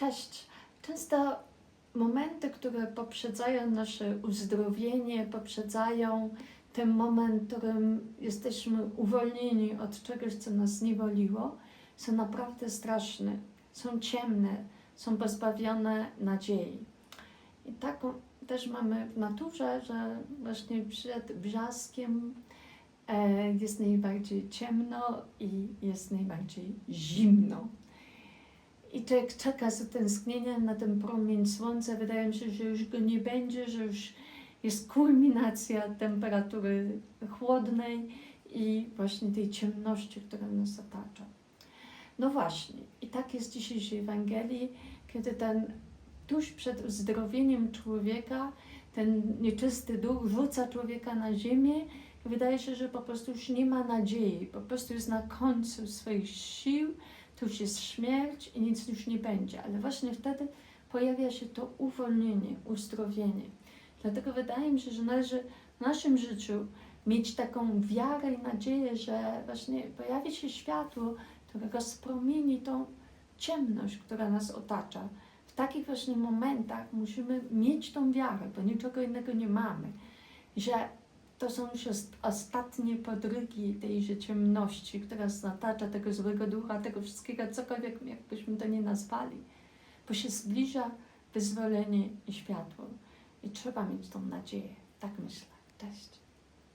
Cześć. Często momenty, które poprzedzają nasze uzdrowienie, poprzedzają ten moment, w którym jesteśmy uwolnieni od czegoś, co nas niewoliło, są naprawdę straszne, są ciemne, są pozbawione nadziei. I taką też mamy w naturze, że właśnie przed brzaskiem e, jest najbardziej ciemno i jest najbardziej zimno. I człowiek czeka z utęsknieniem na ten promień słońca. Wydaje mi się, że już go nie będzie, że już jest kulminacja temperatury chłodnej i właśnie tej ciemności, która nas otacza. No właśnie, i tak jest w dzisiejszej Ewangelii, kiedy ten tuż przed uzdrowieniem człowieka ten nieczysty duch rzuca człowieka na ziemię i wydaje się, że po prostu już nie ma nadziei, po prostu jest na końcu swoich sił, to już jest śmierć i nic już nie będzie. Ale właśnie wtedy pojawia się to uwolnienie, uzdrowienie. Dlatego wydaje mi się, że należy w naszym życiu mieć taką wiarę i nadzieję, że właśnie pojawi się światło, które rozpromieni tą ciemność, która nas otacza. W takich właśnie momentach musimy mieć tą wiarę, bo niczego innego nie mamy. Że to są już ost- ostatnie podrygi tejże ciemności, która nas otacza, tego złego ducha, tego wszystkiego, cokolwiek jakbyśmy to nie nazwali. Bo się zbliża wyzwolenie i światło. I trzeba mieć tą nadzieję. Tak myślę. Cześć.